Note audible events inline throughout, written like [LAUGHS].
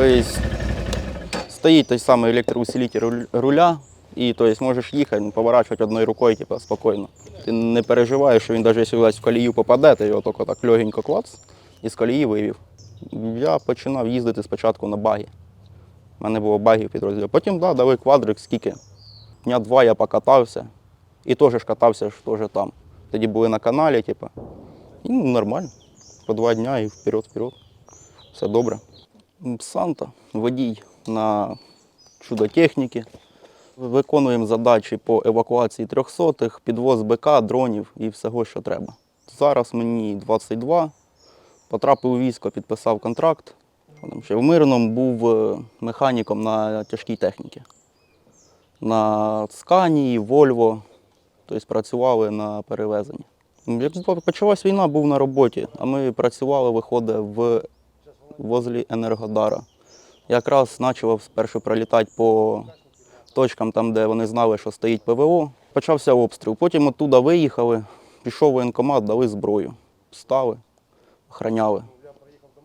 Тобто стоїть той самий електроусилитель руль- руля, і тобто, можеш їхати, ну, поворачувати одною рукою типу, спокійно. Ти не переживаєш, що він навіть якщо в колію попаде, ти його тільки так легенько клац і з колії вивів. Я починав їздити спочатку на багі. У мене було баги в підрозділі. Потім да, дали квадрик, скільки. Дня два я покатався. І теж ж катався ж теж там. Тоді були на каналі, типу. І ну, нормально. По два дня і вперед, вперед. Все добре. Санта, водій на чудо-техніки. Виконуємо задачі по евакуації трьохсотих, підвоз БК, дронів і всього, що треба. Зараз мені 22. Потрапив у військо, підписав контракт. Ще в мирному був е, механіком на тяжкій техніці. На Сканії, Вольво, тобто працювали на перевезенні. Як почалась війна, був на роботі, а ми працювали, виходить, в возлі Енергодара. Якраз почав спершу пролітати по точкам, там, де вони знали, що стоїть ПВО. Почався обстріл. Потім оттуда виїхали, пішов воєнкомат, дали зброю. Стали, охраняли.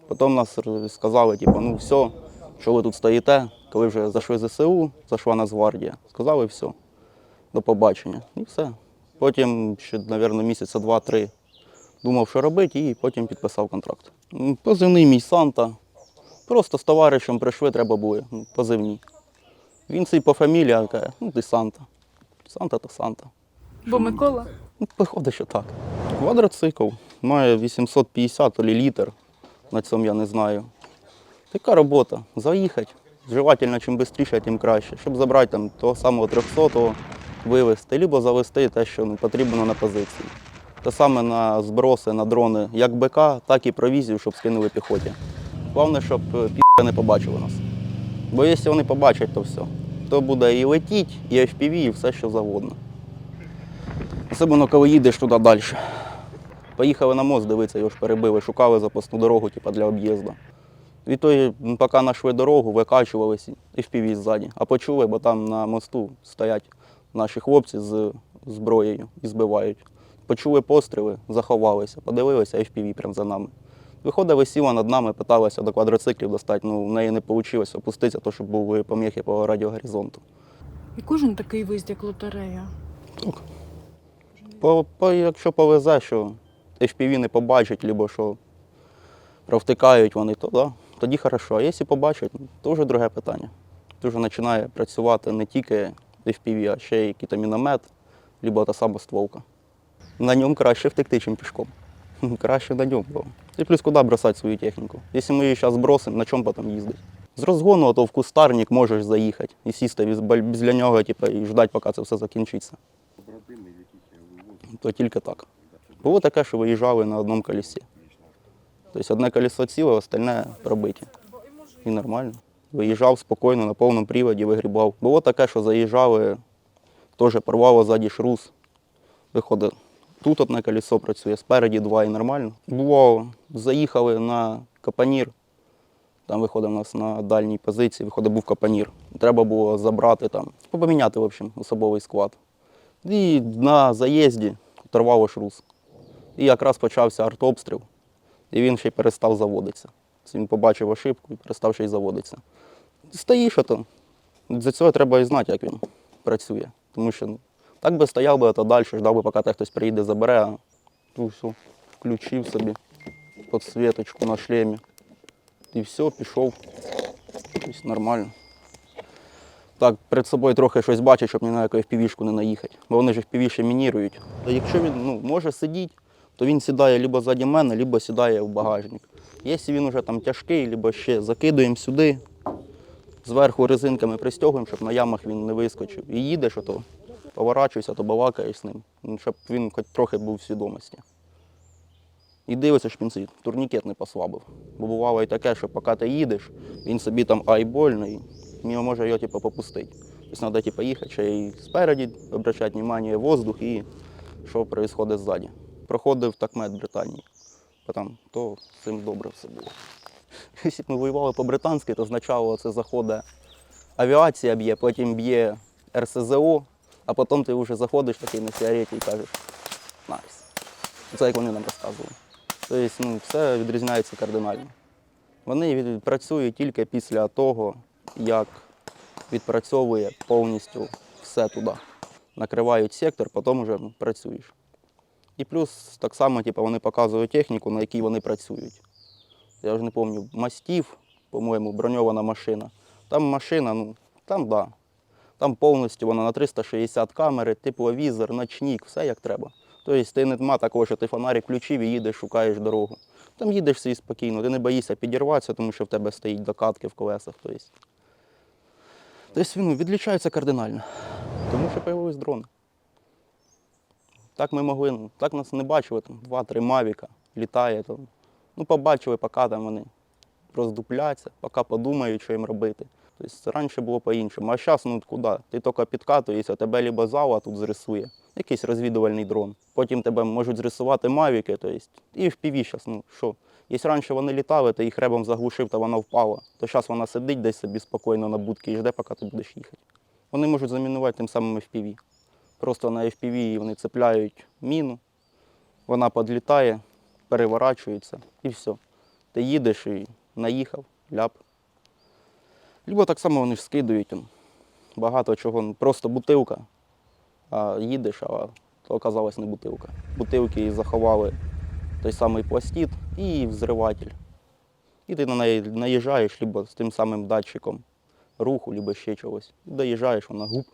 Потім нас сказали, типу, ну все, що ви тут стоїте, коли вже зайшли ЗСУ, зайшла Нацгвардія. Сказали все, до побачення. І все. Потім ще, мабуть, місяця два-три думав, що робити, і потім підписав контракт. Позивний мій Санта. Просто з товаришем прийшли, треба були. Позивні. Він свій по фамілії каже, ну ти Санта. Санта то Санта. Бо Микола. Ну, Виходить, що так. Квадроцикл має 850 то літр. На цьому я не знаю. Така робота. Заїхати. Желательно, чим швидше, тим краще. Щоб забрати там того самого 300-го, вивезти, або завести те, що ну, потрібно на позиції. Те саме на зброси, на дрони, як БК, так і провізію, щоб скинули піхоті. Головне, щоб е, не побачили нас. Бо якщо вони побачать, то все. То буде і летіть, і FPV, і все, що завгодно. Особливо, коли їдеш туди далі. Поїхали на мост, дивитися, його ж перебили, шукали запасну дорогу типу, для об'їзду. Тої, м, поки знайшли дорогу, викачувалися і впіві ззаді. А почули, бо там на мосту стоять наші хлопці з зброєю і збивають. Почули постріли, заховалися, подивилися, впіві прямо за нами. Виходить, висіла над нами, питалася до квадроциклів достати, ну в неї не вийшло опуститися, то щоб були поміхи по радіогоризонту. І кожен такий виїзд, як лотерея. Так. По, по, якщо повезе, що FPV не побачать, або що провтикають вони, то да, тоді хорошо. А якщо побачать, ну, то вже друге питання. Вже починає працювати не тільки FPV, а ще й якийсь міномет, або та сама стволка. На ньому краще втекти, ніж пішком. [LAUGHS] Краще на ньому. Бо. І плюс куди бросати свою техніку? Якщо ми її зараз бросимо, на чому потім їздити? З розгону, то в кустарник можеш заїхати і сісти біля нього, типу, і ждати, поки це все закінчиться. То тільки так. Було таке, що виїжджали на одному колесі. Тобто одне колесо ціле, остальне пробиті. І нормально. Виїжджав спокійно, на повному приводі вигрібав. Було таке, що заїжджали, теж порвало ззаді шрус. Виходить, тут одне колесо працює, спереді два і нормально. Було, заїхали на капанір. Там виходив у нас на дальній позиції, виходить, був капанір. Треба було забрати там, поміняти, в общем, особовий склад. І на заїзді оторвало шрус. І якраз почався артобстріл, і він ще й перестав заводитися. Тобто Він побачив ошибку і перестав ще й заводитися. Стоїш ото. За цього треба і знати, як він працює. Тому що так би стояв би то далі, ждав би, поки те хтось приїде, забере, а ну все, включив собі підсвіточку на шлемі. І все, пішов. Тобто нормально. Так, перед собою трохи щось бачить, щоб ні на яку впівішку не наїхати. Бо вони ж впівіші мінірують. А Якщо він ну, може сидіти, то він сідає либо ззаді мене, либо сідає в багажник. Якщо він вже там тяжкий, либо ще закидуємо сюди, зверху резинками пристягуємо, щоб на ямах він не вискочив. І їдеш, ото поворачуєшся, то балакаєш з ним, ну, щоб він хоч трохи був в свідомості. І дивишся, він турнікет не послабив. Бо бувало і таке, що поки ти їдеш, він собі там ай больно, і може його типу, попустити. Тобто треба типу, їхати ще й спереді, обращати увагу воздух і що відбувається ззаді. Проходив такмет Британії. Бо Там то з цим добре все було. [LAUGHS] Якщо ми воювали по-британськи, то спочатку це заходить авіація б'є, потім б'є РСЗО, а потім ти вже заходиш такий на сігареті і кажеш найс. Це як вони нам розказували. Тобто ну, все відрізняється кардинально. Вони від- працюють тільки після того, як відпрацьовує повністю все туди. Накривають сектор, потім вже працюєш. І плюс так само типу, вони показують техніку, на якій вони працюють. Я вже не пам'ятаю, мастів, по-моєму, броньована машина. Там машина, ну, там да. Там повністю вона на 360 камери, тепловізор, ночник, все як треба. Тобто ти нема такого, що ти фонарик включив і їдеш, шукаєш дорогу. Там їдеш собі спокійно, ти не боїшся підірватися, тому що в тебе стоїть докатки в колесах. Тобто, він відлічається кардинально. Тому що появились дрони. Так ми могли, ну, так нас не бачили, там, два-три мавіка літає. Там. Ну, побачили, поки там вони роздупляться, поки подумають, що їм робити. Тобто раніше було по-іншому. А зараз ну куди? Ти тільки підкатуєшся, тебе либо зала тут зрисує, якийсь розвідувальний дрон. Потім тебе можуть зрисувати мавіки, тобто, і в піві зараз, ну що. Якщо раніше вони літали, ти їх ребом заглушив, та вона впала, то зараз вона сидить десь собі спокійно на будці і жде, поки ти будеш їхати. Вони можуть замінувати тим самим FPV. Просто на FPV вони цепляють міну, вона підлітає, переворачується і все. Ти їдеш і наїхав, ляп. Либо так само вони ж скидують. Багато чого, ну, просто бутилка. А їдеш, а то оказалось не бутилка. Бутилки заховали той самий пластид і взриватель. І ти на неї наїжджаєш либо з тим самим датчиком руху, либо ще чогось. І доїжджаєш, вона гуп,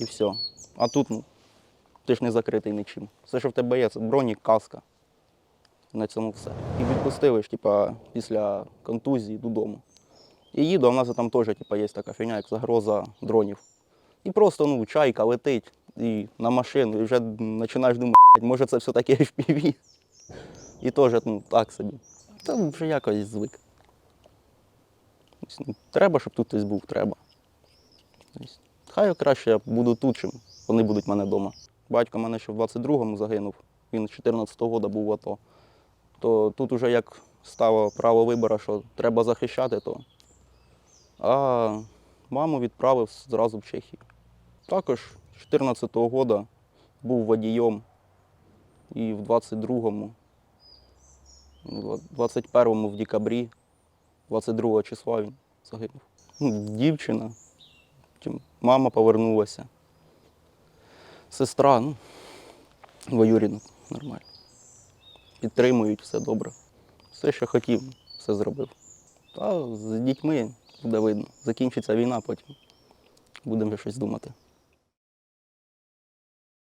і все. А тут ну, ти ж не закритий нічим. Все, що в тебе є, це бронік, каска. На цьому все. І відпустили ж, типа, після контузії додому. І їду, а в нас там теж типа, є така фігня, як загроза дронів. І просто ну, чайка летить і на машину, і вже починаєш думати, може це все-таки FPV. І теж ну, так собі. Та вже якось звик. Ну, Треба, щоб тут хтось був, треба. Хай краще я буду тут, чим вони будуть в мене вдома. Батько мене ще в 22-му загинув, він з 14-го року був в АТО. То тут уже як стало право вибору, що треба захищати, то. А маму відправив зразу в Чехію. Також 14-го року був водієм і в 22-му, в 21-му в декабрі, 22 числа він загинув. Ну, Дівчина, мама повернулася. Сестра, ну, воює ну, нормально. Підтримують, все добре. Все, що хотів, все зробив. Та з дітьми буде видно. Закінчиться війна, потім будемо щось думати.